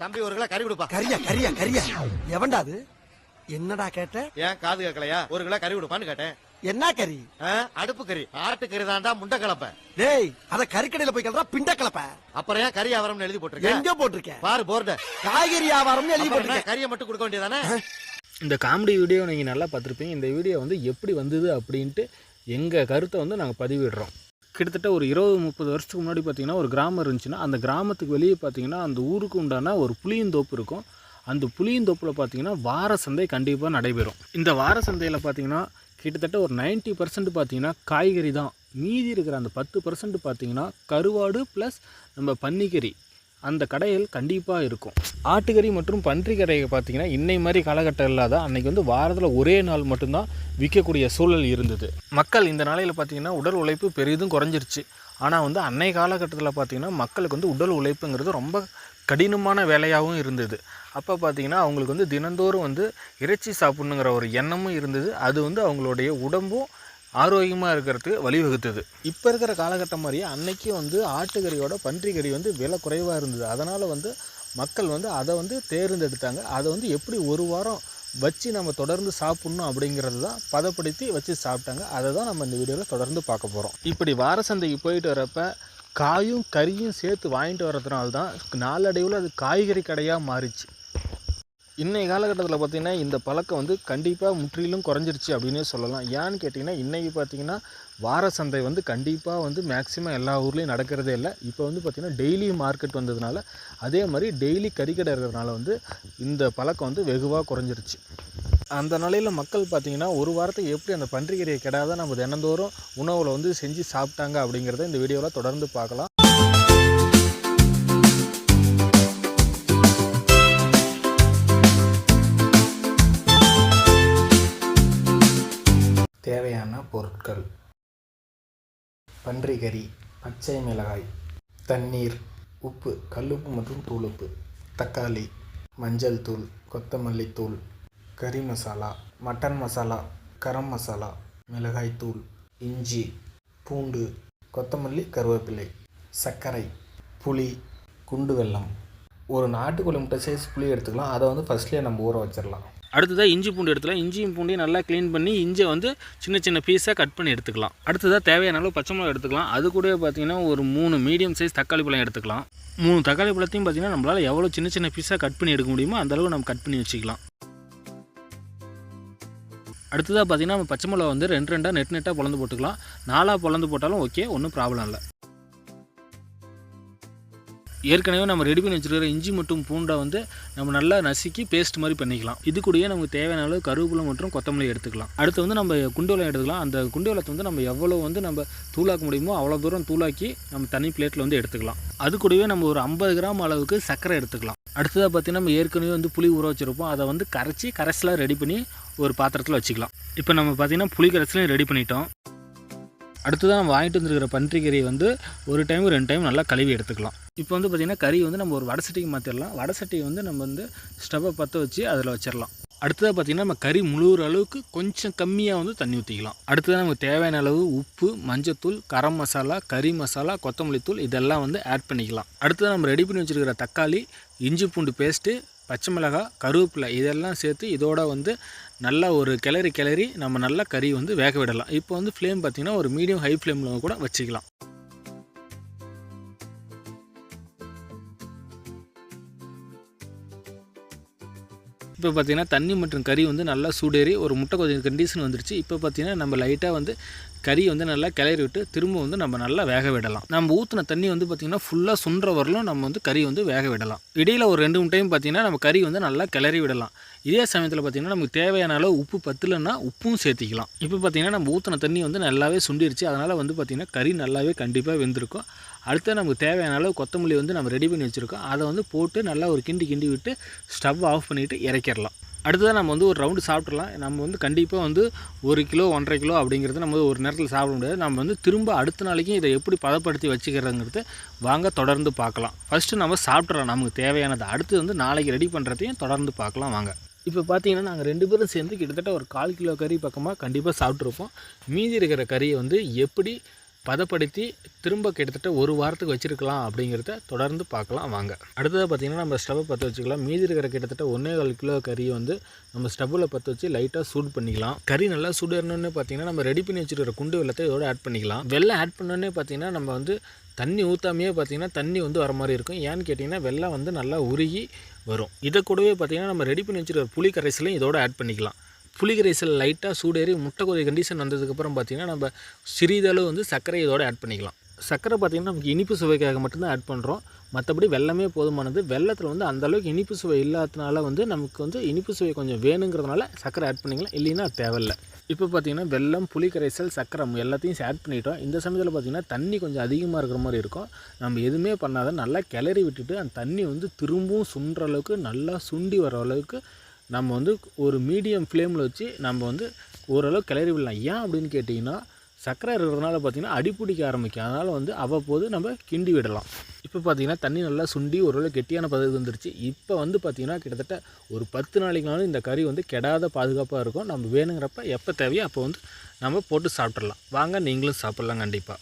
தம்பி ஒரு கிலோ கறி கொடுப்பா. கரியா கரியா கரியா எவன்டா அது? என்னடா கேட்ட? ஏன் காது கேட்கலையா? ஒரு கிலோ கறி கொடுப்பான்னு கேட்டேன். என்ன கறி? அடுப்பு கறி. ஆட்டு கறி தான்டா முண்டை கலப்ப. டேய் அத கறிக்கடையில போய் கேட்டா பிண்ட கலப்ப. அப்புறம் ஏன் கறி வியாபாரம்னு எழுதி போட்டிருக்கேன் எங்க போட்டிருக்கேன்? பாரு போர்ட. காய்கறி வியாபாரம்னு எழுதி போட்டிருக்கேன். கறியை மட்டும் கொடுக்க வேண்டியதானே இந்த காமெடி வீடியோ நீங்கள் நல்லா பார்த்துருப்பீங்க. இந்த வீடியோ வந்து எப்படி வந்தது அப்படின்ட்டு எங்கள் கருத்தை வந்து நாங்கள் பதிவிடுறோம். கிட்டத்தட்ட ஒரு இருபது முப்பது வருஷத்துக்கு முன்னாடி பார்த்தீங்கன்னா ஒரு கிராமம் இருந்துச்சுன்னா அந்த கிராமத்துக்கு வெளியே பார்த்தீங்கன்னா அந்த ஊருக்கு உண்டான ஒரு புளியந்தோப்பு இருக்கும். அந்த புளியந்தோப்பில் பார்த்தீங்கன்னா வார சந்தை கண்டிப்பாக நடைபெறும். இந்த வார சந்தையில் பார்த்தீங்கன்னா கிட்டத்தட்ட ஒரு 90% பர்சன்ட் பார்த்தீங்கன்னா காய்கறி தான். மீதி இருக்கிற அந்த பத்து பர்சன்ட் பார்த்தீங்கன்னா கருவாடு ப்ளஸ் நம்ம பன்னிக்கறி. அந்த கடைகள் கண்டிப்பாக இருக்கும். ஆட்டுக்கறி மற்றும் பன்றி கடையை பார்த்தீங்கன்னா இன்னை மாதிரி காலகட்டம் இல்லாத அன்னைக்கு வந்து வாரத்தில் ஒரே நாள் மட்டும்தான் விற்கக்கூடிய சூழல் இருந்தது. மக்கள் இந்த நாளையில் பார்த்தீங்கன்னா உடல் உழைப்பு பெரிதும் குறைஞ்சிருச்சு. ஆனால் வந்து அன்னை காலகட்டத்தில் பார்த்திங்கன்னா மக்களுக்கு வந்து உடல் உழைப்புங்கிறது ரொம்ப கடினமான வேலையாகவும் இருந்தது. அப்போ பார்த்தீங்கன்னா அவங்களுக்கு வந்து தினந்தோறும் வந்து இறைச்சி சாப்பிட்ணுங்கிற ஒரு எண்ணமும் இருந்தது. அது வந்து அவங்களுடைய உடம்பும் ஆரோக்கியமாக இருக்கிறதுக்கு வழிவகுத்தது. இப்போ இருக்கிற காலகட்டம் மாதிரியே அன்னைக்கு வந்து ஆட்டுக்கறியோட பன்றிக்கறி வந்து விலை குறைவாக இருந்தது. அதனால் வந்து மக்கள் வந்து அதை வந்து தேர்ந்தெடுத்தாங்க. அதை வந்து எப்படி ஒரு வாரம் வச்சு நம்ம தொடர்ந்து சாப்பிட்ணும் அப்படிங்கிறது தான் பதப்படுத்தி வச்சு சாப்பிட்டாங்க. அதை தான் நம்ம இந்த வீடியோவில் தொடர்ந்து பார்க்க போகிறோம் இப்படி வார சந்தைக்கு போயிட்டு வரப்ப காயும் கறியும் சேர்த்து வாங்கிட்டு வர்றதுனால தான் நாளடைவில் அது காய்கறி கடையாக மாறிச்சு. இன்றைய காலகட்டத்தில் பார்த்திங்கன்னா இந்த பழக்கம் வந்து கண்டிப்பாக முற்றிலும் குறைஞ்சிருச்சு அப்படின்னே சொல்லலாம். ஏன்னு கேட்டிங்கன்னா இன்றைக்கி பார்த்திங்கன்னா வார சந்தை வந்து கண்டிப்பாக வந்து மேக்ஸிமம் எல்லா ஊர்லேயும் நடக்கிறதே இல்லை. இப்போ வந்து பார்த்திங்கன்னா டெய்லி மார்க்கெட் வந்ததுனால அதே மாதிரி டெய்லி கறிக்கடை இருக்கிறதுனால வந்து இந்த பழக்கம் வந்து வெகுவாக குறைஞ்சிருச்சு. அந்த நிலையில் மக்கள் பார்த்திங்கன்னா ஒரு வாரத்துக்கு எப்படி அந்த பன்றிக்கறியை கெடாத நம்ம தினந்தோறும் உணவில் வந்து செஞ்சு சாப்பிட்டாங்க அப்படிங்கிறத இந்த வீடியோவில் தொடர்ந்து பார்க்கலாம். பன்றிக்கறி பச்சை மிளகாய் தண்ணீர் உப்பு கல்லுப்பு மற்றும் தூளுப்பு தக்காளி மஞ்சள் தூள் கொத்தமல்லி தூள் கறி மசாலா மட்டன் மசாலா கரம் மசாலா மிளகாய் தூள் இஞ்சி பூண்டு கொத்தமல்லி கருவேப்பிலை சர்க்கரை புளி குண்டு வெல்லம். ஒரு நாட்டுக்கோழி முட்டை சைஸ் புளி எடுத்துக்கலாம். அதை வந்து ஃபஸ்ட்லேயே நம்ம ஊற வச்சிடலாம். அடுத்ததாக இஞ்சி பூண்டு எடுத்துக்கலாம். இஞ்சியும் பூண்டையும் நல்லா க்ளீன் பண்ணி இஞ்சியை வந்து சின்ன சின்ன பீஸாக கட் பண்ணி எடுத்துக்கலாம். அடுத்ததாக தேவையான அளவு பச்சை மிளகா எடுத்துக்கலாம். அது கூட பார்த்தீங்கன்னா ஒரு மூணு மீடியம் சைஸ் தக்காளி பழம் எடுத்துக்கலாம். மூணு தக்காளி பழத்தையும் பார்த்தீங்கன்னா நம்மளால் எவ்வளோ சின்ன சின்ன பீஸாக கட் பண்ணி எடுக்க முடியுமோ அந்தளவு நம்ம கட் பண்ணி வச்சுக்கலாம். அடுத்ததாக பார்த்தீங்கன்னா நம்ம பச்சை மிளகா வந்து ரெண்டு ரெண்டாக நெட் நெட்டாக பிளந்து போட்டுக்கலாம். நாலாக பிளந்து போட்டாலும் ஓகே ஒன்றும் ப்ராப்ளம் இல்லை. ஏற்கனவே நம்ம ரெடி பண்ணி வச்சுருக்கிற இஞ்சி மற்றும் பூண்டை வந்து நம்ம நல்லா நசுக்கி பேஸ்ட் மாதிரி பண்ணிக்கலாம். இது கூடயே நமக்கு தேவையான அளவு கருவேப்பிலை மற்றும் கொத்தமல்லி எடுத்துக்கலாம். அடுத்து வந்து நம்ம குண்டு குண்டுவலம் எடுத்துக்கலாம். அந்த குண்டு குண்டுவலத்தை வந்து நம்ம எவ்வளோ வந்து நம்ம தூளாக்க முடியுமோ அவ்வளோ தூரம் தூளாக்கி நம்ம தனி பிளேட்டில் வந்து எடுத்துக்கலாம். அது கூடவே நம்ம ஒரு ஐம்பது கிராம் அளவுக்கு சர்க்கரை எடுத்துக்கலாம். அடுத்ததாக பார்த்தீங்கன்னா நம்ம ஏற்கனவே வந்து புளி ஊற வச்சுருப்போம். அதை வந்து கரைச்சி கரைசலாக ரெடி பண்ணி ஒரு பாத்திரத்தில் வச்சுக்கலாம். இப்போ நம்ம பார்த்திங்கன்னா புளி கரைசலையும் ரெடி பண்ணிட்டோம். அடுத்ததாக நம்ம வாங்கிட்டு வந்துருக்கிற பன்றிக்கறியை வந்து ஒரு டைம் ரெண்டு டைம் நல்லா கழுவி எடுத்துக்கலாம். இப்போ வந்து பார்த்திங்கன்னா கறி வந்து நம்ம ஒரு வடை சட்டிக்கு மாற்றிடலாம் வடை சட்டியை வந்து நம்ம வந்து ஸ்டவ்வை பற்ற வச்சு அதில் வச்சிடலாம் அடுத்ததாக பார்த்திங்கன்னா நம்ம கறி முழுகிற அளவுக்கு கொஞ்சம் கம்மியாக வந்து தண்ணி ஊற்றிக்கலாம் அடுத்ததாக நமக்கு தேவையான அளவு உப்பு மஞ்சத்தூள் கரம் மசாலா கறி மசாலா கொத்தமல்லி தூள் இதெல்லாம் வந்து ஆட் பண்ணிக்கலாம். அடுத்ததாக நம்ம ரெடி பண்ணி வச்சுருக்கிற தக்காளி இஞ்சி பூண்டு பேஸ்ட்டு பச்சை மிளகாய் கருவேப்பிலை இதெல்லாம் சேர்த்து இதோட வந்து நல்லா ஒரு கிளறி கிளறி நம்ம நல்லா கறி வந்து வேக விடலாம். இப்போ வந்து ஃப்ளேம் பார்த்திங்கன்னா ஒரு மீடியம் ஹை ஃப்ளேமில் கூட வச்சுக்கலாம். இப்போ பார்த்திங்கன்னா தண்ணி மற்றும் கறி வந்து நல்லா சூடேறி ஒரு முட்டை கொஞ்சம் கண்டிஷன் வந்துருச்சு. இப்போ பார்த்தீங்கன்னா நம்ம லைட்டாக வந்து கறி வந்து நல்லா கிளறி விட்டு திரும்ப வந்து நம்ம நல்லா வேக விடலாம். நம்ம ஊற்றின தண்ணி வந்து பார்த்திங்கன்னா ஃபுல்லாக சுன்ற வரலும் நம்ம வந்து கறி வந்து வேக விடலாம். இடையில் ஒரு ரெண்டு மூணு டைம் பார்த்திங்கன்னா நம்ம கறி வந்து நல்லா கிளறி விடலாம். இதே சமயத்தில் பார்த்திங்கன்னா நமக்கு தேவையான அளவு உப்பு பத்தலைன்னா உப்பும் சேர்த்திக்கலாம். இப்போ பார்த்திங்கன்னா நம்ம ஊற்றின தண்ணி வந்து நல்லாவே சுண்டிருச்சு. அதனால் வந்து பார்த்திங்கன்னா கறி நல்லாவே கண்டிப்பாக வெந்திருக்கும். அடுத்து நமக்கு தேவையான அளவு கொத்தமல்லி வந்து நம்ம ரெடி பண்ணி வச்சுருக்கோம். அதை வந்து போட்டு நல்லா ஒரு கிண்டி கிண்டி விட்டு ஸ்டவ் ஆஃப் பண்ணிவிட்டு இறக்கிடலாம். அடுத்ததாக நம்ம வந்து ஒரு ரவுண்டு சாப்பிட்றலாம் நம்ம வந்து கண்டிப்பாக வந்து ஒரு கிலோ ஒன்றரை கிலோ அப்படிங்கிறது நம்ம ஒரு நேரத்தில் சாப்பிட முடியாது. நம்ம வந்து திரும்ப அடுத்த நாளைக்கும் இதை எப்படி பதப்படுத்தி வச்சுக்கிறதுங்கிறது வாங்க தொடர்ந்து பார்க்கலாம். ஃபஸ்ட்டு நம்ம சாப்பிட்றோம் நமக்கு தேவையானது. அடுத்து வந்து நாளைக்கு ரெடி பண்ணுறதையும் தொடர்ந்து பார்க்கலாம் வாங்க. இப்போ பார்த்தீங்கன்னா நாங்கள் ரெண்டு பேரும் சேர்ந்து கிட்டத்தட்ட ஒரு கால் கிலோ கறி பக்கமாக கண்டிப்பாக சாப்பிட்ருப்போம் மீதி இருக்கிற கறியை வந்து எப்படி பதப்படுத்தி திரும்ப கிட்டத்தட்ட ஒரு வாரத்துக்கு வச்சுருக்கலாம் அப்படிங்கிறத தொடர்ந்து பார்க்கலாம் வாங்க. அடுத்ததாக பார்த்திங்கன்னா நம்ம ஸ்டவ்வை பற்ற வச்சுக்கலாம். மீதி இருக்கிற கிட்டத்தட்ட ஒன்றே கால் கிலோ கறியை வந்து நம்ம ஸ்டவ்வில் பற்ற வச்சு லைட்டாக சூடு பண்ணிக்கலாம். கறி நல்லா சூடணுன்னு பார்த்தீங்கன்னா நம்ம ரெடி பண்ணி வச்சுருக்கிற குண்டு வெள்ளத்தை இதோட ஆட் பண்ணிக்கலாம். வெள்ளம் ஆட் பண்ணோன்னே பார்த்தீங்கன்னா நம்ம வந்து தண்ணி ஊற்றாமையே பார்த்தீங்கன்னா தண்ணி வந்து வர மாதிரி இருக்கும். ஏன்னு கேட்டிங்கன்னா வெள்ளம் வந்து நல்லா உருகி வரும். இதை கூடவே பார்த்தீங்கன்னா நம்ம ரெடி பண்ணி வச்சுருக்கிற புளி கரைசலையும் இதோட ஆட் பண்ணிக்கலாம். புளி கரைசல் லைட்டாக சூடேறி முட்டை கொதி கண்டிஷன் வந்ததுக்கப்புறம் பார்த்தீங்கன்னா நம்ம சிறிதளவு வந்து சர்க்கரை இதோட ஆட் பண்ணிக்கலாம். சர்க்கரை பார்த்திங்கன்னா நமக்கு இனிப்பு சுவைக்காக மட்டும்தான் ஆட் பண்ணுறோம் மற்றபடி வெள்ளமே போதுமானது. வெள்ளத்தில் வந்து அந்தளவுக்கு இனிப்பு சுவை இல்லாததுனால வந்து நமக்கு வந்து இனிப்பு சுவை கொஞ்சம் வேணுங்கிறதுனால சர்க்கரை ஆட் பண்ணிக்கலாம். இல்லைன்னா தேவையில்லை. இப்போ பார்த்தீங்கன்னா வெள்ளம் புளி கரைசல் சர்க்கரை எல்லாத்தையும் ஆட் பண்ணிட்டோம். இந்த சமயத்தில் பார்த்தீங்கன்னா தண்ணி கொஞ்சம் அதிகமாக இருக்கிற மாதிரி இருக்கும். நம்ம எதுவுமே பண்ணாத நல்லா கிளறி விட்டுட்டு அந்த தண்ணி வந்து திரும்பவும் சுண்டுற அளவுக்கு நல்லா சுண்டி வர அளவுக்கு நம்ம வந்து ஒரு மீடியம் ஃப்ளேமில் வச்சு நம்ம வந்து ஓரளவு கிளறி விடலாம். ஏன் அப்படின்னு கேட்டிங்கன்னா சர்க்கரை இருக்கிறதுனால பார்த்திங்கன்னா அடிப்பிடிக்க ஆரம்பிக்கும். அதனால் வந்து அவ்வப்போது நம்ம கிண்டி விடலாம். இப்போ பார்த்திங்கன்னா தண்ணி நல்லா சுண்டி ஓரளவு கெட்டியான பதவி வந்துருச்சு. இப்போ வந்து பார்த்திங்கன்னா கிட்டத்தட்ட ஒரு பத்து நாளைக்குனாலும் இந்த கறி வந்து கெடாத பாதுகாப்பாக இருக்கும். நம்ம வேணுங்கிறப்ப எப்போ தேவையோ அப்போ வந்து நம்ம போட்டு சாப்பிட்றலாம் வாங்க நீங்களும் சாப்பிட்லாம் கண்டிப்பாக